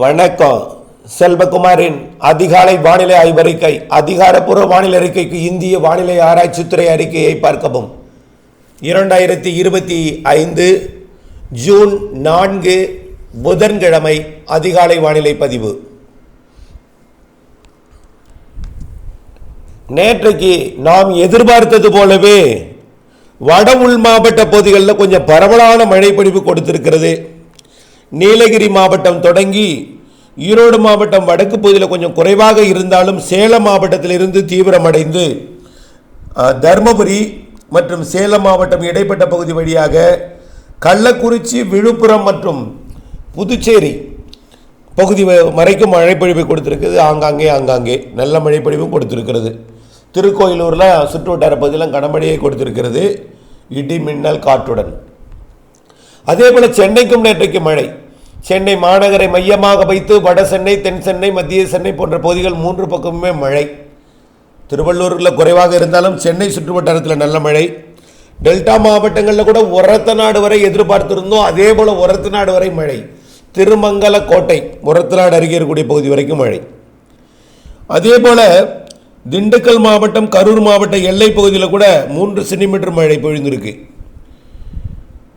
வணக்கம். செல்வகுமாரின் அதிகாலை வானிலை ஆய்வறிக்கை அதிகாரப்பூர்வ வானிலை அறிக்கைக்கு இந்திய வானிலை ஆராய்ச்சித்துறை அறிக்கையை பார்க்கவும். இரண்டாயிரத்தி இருபத்தி ஐந்து ஜூன் நான்கு புதன்கிழமை அதிகாலை வானிலை பதிவு. நேற்றைக்கு நாம் எதிர்பார்த்தது போலவே வட உள் மாவட்ட பகுதிகளில் கொஞ்சம் பரவலான மழைப்பொழிவு கொடுத்திருக்கிறது. நீலகிரி மாவட்டம் தொடங்கி ஈரோடு மாவட்டம் வடக்கு பகுதியில் கொஞ்சம் குறைவாக இருந்தாலும் சேலம் மாவட்டத்திலிருந்து தீவிரமடைந்து தருமபுரி மற்றும் சேலம் மாவட்டம் இடைப்பட்ட பகுதி வழியாக கள்ளக்குறிச்சி விழுப்புரம் மற்றும் புதுச்சேரி பகுதி வ- வரைக்கும் மழைப்பொழிவை கொடுத்துருக்குது. ஆங்காங்கே ஆங்காங்கே நல்ல மழைப்பொழிவும் கொடுத்துருக்கிறது. திருக்கோயிலூரில் சுற்று வட்டார பகுதியெல்லாம் கனமழையை கொடுத்துருக்கிறது. இடி மின்னல் காற்றுடன். அதே போல் சென்னைக்கும் நேற்றைக்கு மழை. சென்னை மாநகரை மையமாக வைத்து வட சென்னை தென் சென்னை மத்திய சென்னை போன்ற பகுதிகள் மூன்று பக்கமுமே மழை. திருவள்ளூரில் குறைவாக இருந்தாலும் சென்னை சுற்றுவட்டாரத்தில் நல்ல மழை. டெல்டா மாவட்டங்களில் கூட உரத்த நாடு வரை எதிர்பார்த்திருந்தோம். அதே போல் உரத்த நாடு வரை மழை. திருமங்கல கோட்டை உரத்த நாடு அருகே இருக்கக்கூடிய பகுதி வரைக்கும் மழை. அதே போல் திண்டுக்கல் மாவட்டம் கரூர் மாவட்ட எல்லை பகுதியில் கூட மூன்று சென்டிமீட்டர் மழை பொழிந்திருக்கு.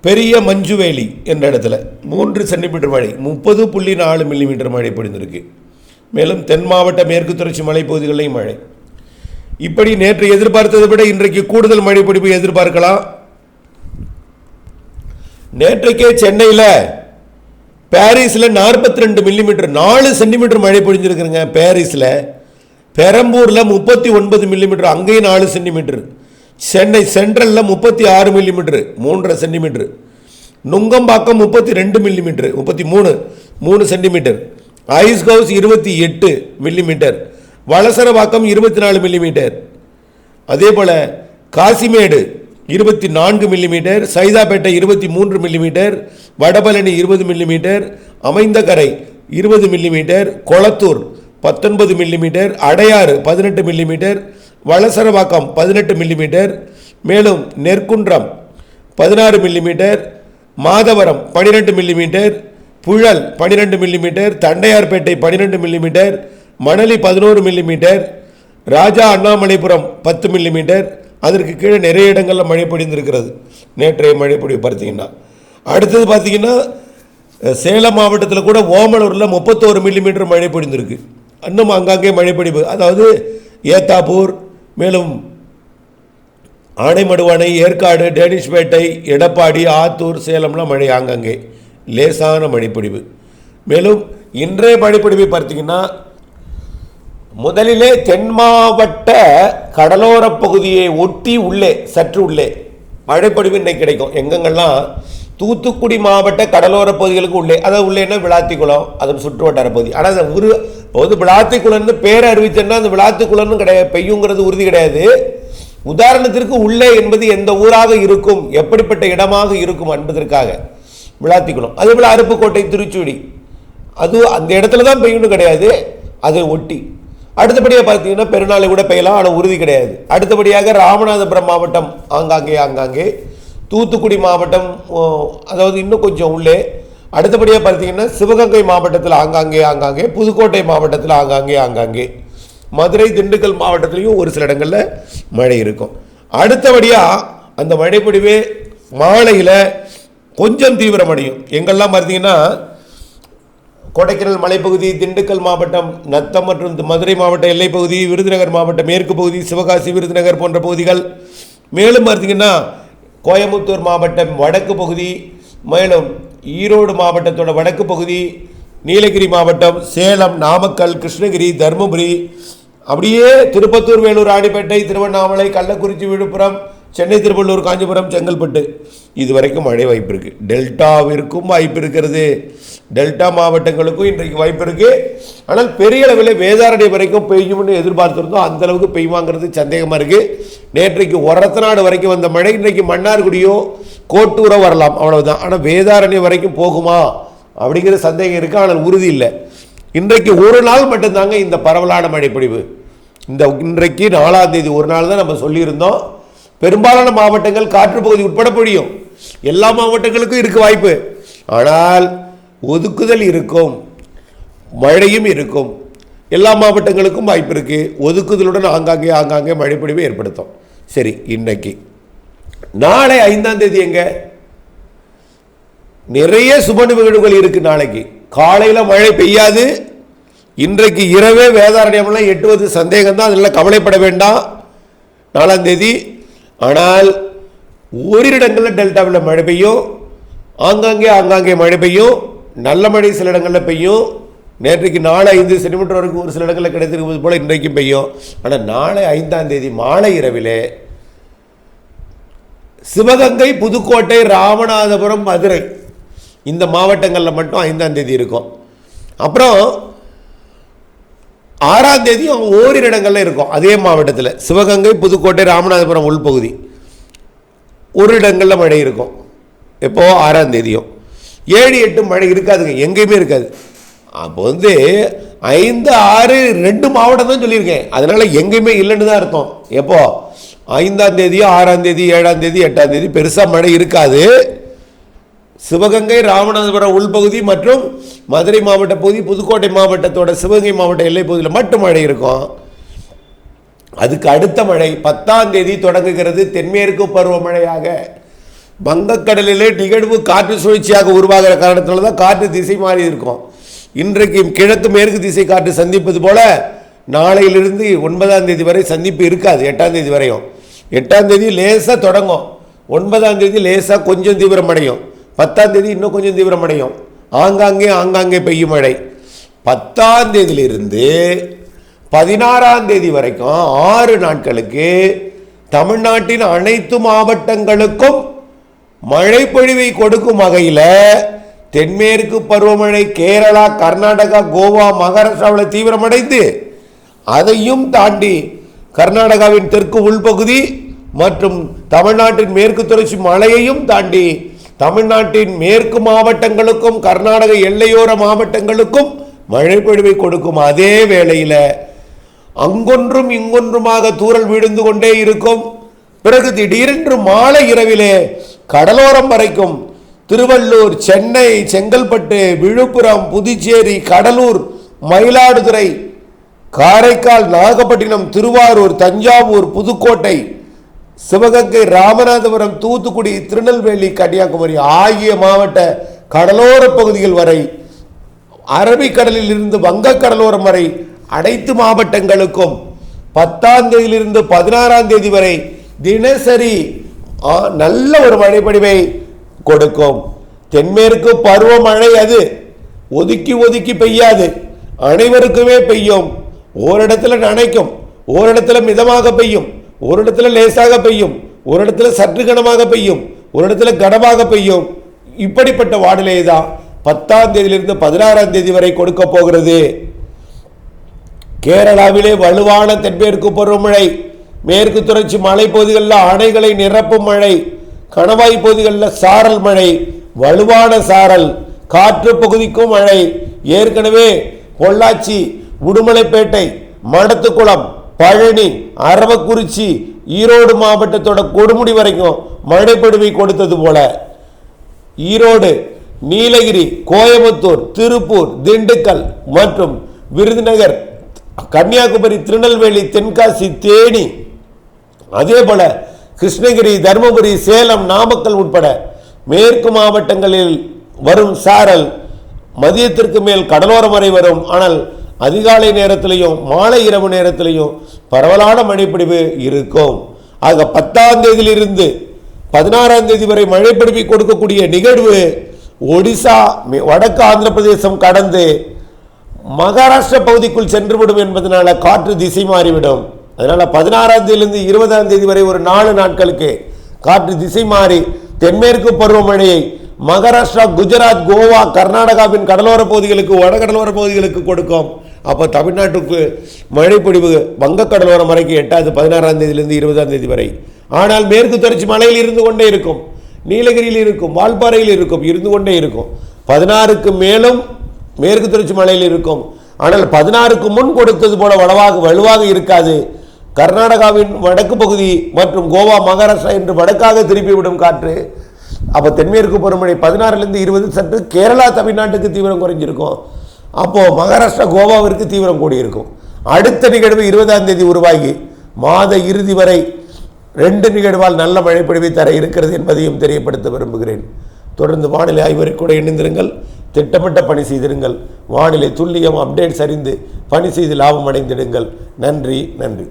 பெரிய மஞ்சுவேலி என்ற இடத்துல மூன்று சென்டிமீட்டர் மழை முப்பது புள்ளி நாலு மில்லிமீட்டர் மழை பொழிந்திருக்கு. மேலும் தென் மாவட்ட மேற்கு தொடர்ச்சி மலைப்பகுதிகளிலும் மழை. இப்படி நேற்று எதிர்பார்த்ததை விட இன்றைக்கு கூடுதல் மழை பிடிப்பு எதிர்பார்க்கலாம். நேற்றைக்கே சென்னையில் பாரிஸில் நாற்பத்தி ரெண்டு மில்லிமீட்டர் நாலு சென்டிமீட்டர் மழை பொழிஞ்சிருக்குங்க பாரிஸில். பெரம்பூரில் முப்பத்தி ஒன்பது மில்லிமீட்டர் அங்கேயும் நாலு சென்டிமீட்டர். சென்னை சென்ட்ரலில் முப்பத்தி ஆறு மில்லிமீட்ரு மூன்றரை சென்டிமீட்ரு நுங்கம்பாக்கம் முப்பத்தி ரெண்டு மில்லிமீட்ரு முப்பத்தி மூணு மூணு சென்டிமீட்டர் ஐஸ் ஹவுஸ் இருபத்தி எட்டு மில்லிமீட்டர் வளசரவாக்கம் இருபத்தி நாலு மில்லிமீட்டர் அதே போல் காசிமேடு இருபத்தி நான்கு மில்லிமீட்டர் சைதாப்பேட்டை இருபத்தி மூன்று மில்லிமீட்டர் வடபழனி இருபது மில்லிமீட்டர் அமைந்தகரை இருபது மில்லிமீட்டர் கொளத்தூர் பத்தொன்பது மில்லிமீட்டர் அடையாறு பதினெட்டு மில்லிமீட்டர் வளசரவாக்கம் பதினெட்டு மில்லிமீட்டர் மேலும் நெற்குன்றம் பதினாறு மில்லிமீட்டர் மாதவரம் பனிரெண்டு மில்லிமீட்டர் புழல் பனிரெண்டு மில்லிமீட்டர் தண்டையார்பேட்டை பனிரெண்டு மில்லிமீட்டர் மணலி பதினோரு மில்லிமீட்டர் ராஜா அண்ணாமலைபுரம் பத்து மில்லிமீட்டர் அதற்கு கீழே நிறைய இடங்களில் மழை பொழிந்திருக்கிறது. நேற்றைய மழை பொழிவு பார்த்தீங்கன்னா. அடுத்தது பார்த்தீங்கன்னா சேலம் மாவட்டத்தில் கூட ஓமலூரில் முப்பத்தோரு மில்லிமீட்டர் மழை பொழிந்திருக்கு. இன்னும் அங்கங்கே மழை பொழிவு. அதாவது ஏத்தாப்பூர் மேலும் ஆனைமடுவானை ஏற்காடு டேனிஷ்பேட்டை எடப்பாடி ஆத்தூர் சேலம்லாம் மழை ஆங்கங்கே. லேசான மழைப்பிடிவு. மேலும் இன்றைய மழைப்பிடிவை பார்த்தீங்கன்னா முதலிலே தென் மாவட்ட கடலோர பகுதியை ஒட்டி உள்ளே சற்று உள்ளே மழைப்பொழிவு இன்னைக்கு கிடைக்கும். எங்கெங்கெல்லாம்? தூத்துக்குடி மாவட்ட கடலோர பகுதிகளுக்கு உள்ளே. அதாவது உள்ளேன்னா விளாத்திக்குளம் அதன் சுற்று வட்டார பகுதி. ஆனால் அந்த வந்து விளாத்திக்குளம்னு பேரை அறிவிச்சேன்னா அந்த விளாத்திக்குளம்னு கிடையாது பெய்யுங்கிறது உறுதி கிடையாது. உதாரணத்திற்கு உள்ளே என்பது எந்த ஊராக இருக்கும் எப்படிப்பட்ட இடமாக இருக்கும் என்பதற்காக விளாத்திக்குளம் அதே போல் அருப்புக்கோட்டை திருச்சுடி அது அந்த இடத்துல தான் பெய்யணும் கிடையாது அதை ஒட்டி. அடுத்தபடியாக பார்த்தீங்கன்னா பெருநாளை கூட பெய்யலாம் ஆனால் உறுதி கிடையாது. அடுத்தபடியாக ராமநாதபுரம் மாவட்டம் ஆங்காங்கே ஆங்காங்கே. தூத்துக்குடி மாவட்டம் அதாவது இன்னும் கொஞ்சம் உள்ளே. அடுத்தபடியாக பார்த்தீங்கன்னா சிவகங்கை மாவட்டத்தில் ஆங்காங்கே ஆங்காங்கே புதுக்கோட்டை மாவட்டத்தில் ஆங்காங்கே ஆங்காங்கே. மதுரை திண்டுக்கல் மாவட்டத்திலையும் ஒரு சில இடங்களில் மழை இருக்கும். அடுத்தபடியாக அந்த மழைப்பொழிவே மாலையில் கொஞ்சம் தீவிரமடையும் எங்கெல்லாம் பார்த்தீங்கன்னா கொடைக்கானல் மலைப்பகுதி திண்டுக்கல் மாவட்டம் நத்தம் மற்றும் மதுரை மாவட்ட எல்லைப்பகுதி விருதுநகர் மாவட்ட மேற்கு பகுதி சிவகாசி விருதுநகர் போன்ற பகுதிகள். மேலும் பார்த்தீங்கன்னா கோயம்புத்தூர் மாவட்டம் வடக்கு பகுதி மேலும் ஈரோடு மாவட்டத்தோட வடக்கு பகுதி நீலகிரி மாவட்டம் சேலம் நாமக்கல் கிருஷ்ணகிரி தருமபுரி அப்படியே திருப்பத்தூர் வேலூர் ராணிப்பேட்டை திருவண்ணாமலை கள்ளக்குறிச்சி விழுப்புரம் சென்னை திருவள்ளூர் காஞ்சிபுரம் செங்கல்பட்டு. இது வரைக்கும் மழை வாய்ப்பு இருக்குது டெல்டாவிற்கும் வாய்ப்பு இருக்கிறது. டெல்டா மாவட்டங்களுக்கும் இன்றைக்கு வாய்ப்பு இருக்குது ஆனால் பெரிய அளவில் வேதாரணை வரைக்கும் பெய்யும்னு எதிர்பார்த்துருந்தோம். அந்தளவுக்கு பெய்யுமாங்கிறது சந்தேகமாக இருக்குது நேற்றைக்கு ஒரத்தநாடு வரைக்கும் வந்த மழை இன்றைக்கு மன்னார்குடியோ கோட்டூரோ வரலாம். அவ்வளவுதான். ஆனால் வேதாரண்யம் வரைக்கும் போகுமா? அப்படிங்கிற சந்தேகம் இருக்குது ஆனால் உறுதி இல்லை. இன்றைக்கு ஒரு நாள் மட்டும்தாங்க இந்த பரவலான மழைப்பொழிவு. இந்த இன்றைக்கு நாலாம் தேதி. ஒரு நாள் தான் நம்ம சொல்லியிருந்தோம். பெரும்பாலான மாவட்டங்கள் காற்று பகுதி உட்பட பொழியும். எல்லா மாவட்டங்களுக்கும் இருக்கு வாய்ப்பு. ஆனால் ஒதுக்குதல் இருக்கும். மழையும் இருக்கும். எல்லா மாவட்டங்களுக்கும் வாய்ப்பு இருக்கு. ஒதுக்குதலுடன் ஆங்காங்கே ஆங்காங்கே மழைப்பொழிவை ஏற்படுத்தும். சரி இன்னைக்கு. நாளை ஐந்தாம் தேதி எங்க? நிறைய சுப நிகழ்வுகள் இருக்கு நாளைக்கு. காலையில் மழை பெய்யாது. இன்றைக்கு இரவே வேதாரண்யம்லாம் எட்டுவது சந்தேகம் தான் அதில் கவலைப்பட வேண்டாம். நாலாம் தேதி ஆனால் ஓரிரு இடங்களில் டெல்டாவில் மழை பெய்யும் ஆங்காங்கே ஆங்காங்கே மழை பெய்யும் நல்ல மழை சில இடங்களில் பெய்யும் நேற்றைக்கு நாலு ஐந்து சென்டிமீட்டர் வரைக்கும் ஒரு சில இடங்களில் கிடைத்திருப்பது போல் இன்றைக்கும் பெய்யும் ஆனால் நாளை ஐந்தாம் தேதி மாலை இரவிலே சிவகங்கை புதுக்கோட்டை ராமநாதபுரம் மதுரை இந்த மாவட்டங்களில் மட்டும் ஐந்தாம் தேதி இருக்கும். அப்புறம் ஆறாம் தேதியும் ஓரிரு இடங்களில் இருக்கும். அதே மாவட்டத்தில். சிவகங்கை புதுக்கோட்டை ராமநாதபுரம் உள்பகுதி. ஒரு இடங்களில் மழை இருக்கும். எப்போ? ஆறாம் தேதியும் ஏழு எட்டு மழை இருக்காதுங்க. எங்கேயுமே இருக்காது. அப்போ வந்து ஐந்து ஆறு ரெண்டு மாவட்டம் தான் சொல்லியிருக்கேன். அதனால் எங்கேயுமே இல்லைன்னு தான் அர்த்தம். எப்போ? ஐந்தாம் தேதி ஆறாம் தேதி ஏழாம் தேதி எட்டாம் தேதி பெருசாக மழை இருக்காது. சிவகங்கை ராமநாதபுரம் உள்பகுதி மற்றும் மதுரை மாவட்ட பகுதி புதுக்கோட்டை மாவட்டத்தோட சிவகங்கை மாவட்ட எல்லை பகுதியில் மட்டும் மழை இருக்கும். அதுக்கு அடுத்த மழை பத்தாம் தேதி தொடங்குகிறது. தென்மேற்கு பருவமழையாக வங்கக்கடலிலே நிகழ்வு காற்று சுழற்சியாக உருவாகிற காரணத்தில் தான் காற்று திசை மாறி இருக்கும். இன்றைக்கு கிழக்கு மேற்கு திசை காற்று சந்திப்பது போல நாளையிலிருந்து ஒன்பதாம் தேதி வரை சந்திப்பு இருக்காது. எட்டாம் தேதி வரையும். எட்டாம் தேதி லேசாக தொடங்கும். ஒன்பதாம் தேதி லேசாக கொஞ்சம் தீவிரமடையும். பத்தாம் தேதி இன்னும் கொஞ்சம் தீவிரமடையும். ஆங்காங்கே ஆங்காங்கே பெய்யும் மழை. பத்தாம் தேதியிலிருந்து பதினாறாம் தேதி வரைக்கும் ஆறு நாட்களுக்கு தமிழ்நாட்டின் அனைத்து மாவட்டங்களுக்கும் மழை பொழிவை கொடுக்கும் வகையில் தென்மேற்கு பருவமழை கேரளா கர்நாடகா கோவா மகாராஷ்டிராவில் தீவிரமடைந்து அதையும் தாண்டி கர்நாடகாவின் தெற்கு உள்பகுதி மற்றும் தமிழ்நாட்டின் மேற்கு தொடர்ச்சி மலையையும் தாண்டி தமிழ்நாட்டின் மேற்கு மாவட்டங்களுக்கும் கர்நாடக எல்லையோர மாவட்டங்களுக்கும் மழைப்பொழிவை கொடுக்கும் அதே வேளையில் அங்கொன்றும் இங்கொன்றுமாக தூறல் விழுந்து கொண்டே இருக்கும். பிறகு திடீரென்று மாலை இரவிலே கடலோரம் வரைக்கும் திருவள்ளூர் சென்னை செங்கல்பட்டு விழுப்புரம் புதுச்சேரி கடலூர் மயிலாடுதுறை காரைக்கால் நாகப்பட்டினம் திருவாரூர் தஞ்சாவூர் புதுக்கோட்டை சிவகங்கை ராமநாதபுரம் தூத்துக்குடி திருநெல்வேலி கன்னியாகுமரி ஆகிய மாவட்ட கடலோர பகுதிகள் வரை அரபிக்கடலில் இருந்து வங்கக்கடலோரம் வரை அனைத்து மாவட்டங்களுக்கும் பத்தாம் தேதியிலிருந்து பதினாறாம் தேதி வரை தினசரி நல்ல ஒரு மழைப்படிவை கொடுக்கும். தென்மேற்கு பருவமழை அது. ஒதுக்கி ஒதுக்கி பெய்யாது. அனைவருக்குமே பெய்யும். ஓரிடத்துல நனைக்கும். ஓரிடத்துல மிதமாக பெய்யும். ஒரு இடத்துல லேசாக பெய்யும் ஒரு இடத்துல சற்று கனமாக பெய்யும் ஒரு இடத்துல கனமாக பெய்யும். இப்படிப்பட்ட வானிலை தான் பத்தாம் தேதியிலிருந்து பதினாறாம் தேதி வரை கொடுக்க போகிறது. கேரளாவிலே வலுவான தென்மேற்கு பருவமழை மேற்கு தொடர்ச்சி மலைப்பகுதிகளில் அணைகளை நிரப்பும் மழை கணவாய் பகுதிகளில் சாரல் மழை வலுவான சாரல் காற்று பகுதிக்கும் மழை ஏற்கனவே பொள்ளாச்சி உடுமலைப்பேட்டை மடத்துக்குளம் பழனி அரவக்குறிச்சி ஈரோடு மாவட்டத்தோட கொடுமுடி வரைக்கும் மழைப்படுவை கொடுத்தது போல. ஈரோடு நீலகிரி கோயம்புத்தூர் திருப்பூர் திண்டுக்கல் மற்றும் விருதுநகர் கன்னியாகுமரி திருநெல்வேலி தென்காசி தேனி அதே போல கிருஷ்ணகிரி தருமபுரி சேலம் நாமக்கல் உட்பட மேற்கு மாவட்டங்களில் வரும் சாரல் மதியத்திற்கு மேல் கடலோரம் வரை வரும். ஆனால் அதிகாலை நேரத்திலையும் மாலை இரவு நேரத்திலையும் பரவலான மழைப்பிடிவு இருக்கும். ஆக பத்தாம் தேதியிலிருந்து பதினாறாம் தேதி வரை மழைப்பிடிவை கொடுக்கக்கூடிய நிகழ்வு ஒடிசா வடக்கு ஆந்திர பிரதேசம் கடந்து மகாராஷ்டிர பகுதிக்குள் சென்றுவிடும் என்பதனால காற்று திசை மாறிவிடும். அதனால பதினாறாம் தேதியிலிருந்து இருபதாம் தேதி வரை ஒரு நாலு நாட்களுக்கு காற்று திசை மாறி தென்மேற்கு பருவமழையை மகாராஷ்டிரா குஜராத் கோவா கர்நாடகாவின் கடலோர பகுதிகளுக்கு வடகடலோர பகுதிகளுக்கு கொடுக்கும். அப்போ தமிழ்நாட்டுக்கு மழைப்பொழிவு வங்கக்கடலோரம் வரைக்கும் எட்டாவது பதினாறாம் தேதியிலிருந்து இருபதாம் தேதி வரை. ஆனால் மேற்கு தொடர்ச்சி மலையில் இருந்து கொண்டே இருக்கும். நீலகிரியில் இருக்கும் வால்பாறையில் இருக்கும் இருந்து கொண்டே இருக்கும். பதினாறுக்கு மேலும் மேற்கு தொடர்ச்சி மலையில் இருக்கும். ஆனால் பதினாறுக்கு முன் கொடுத்தது போல வலுவாக வலுவாக இருக்காது. கர்நாடகாவின் வடக்கு பகுதி மற்றும் கோவா மகாராஷ்டிரா என்று வடக்காக திருப்பிவிடும் காற்று அப்போ தென்மேற்கு பருவமழை பதினாறுலேருந்து இருபது சற்று கேரளா தமிழ்நாட்டுக்கு தீவிரம் குறைஞ்சிருக்கும். அப்போது மகாராஷ்டிரா கோவாவிற்கு தீவிரம் கூடியிருக்கும். அடுத்த நிகழ்வு இருபதாம் தேதி உருவாகி மாத இறுதி வரை ரெண்டு நிகழ்வால் நல்ல மழைப்பொழிவை தர இருக்கிறது என்பதையும் தெரியப்படுத்த விரும்புகிறேன். தொடர்ந்து வானிலை ஆய்வரை கூட இணைந்திருங்கள். திட்டமிட்ட பணி செய்திருங்கள். வானிலை துல்லியம் அப்டேட்ஸ் அறிந்து பணி செய்து லாபம் அடைந்திடுங்கள். நன்றி நன்றி.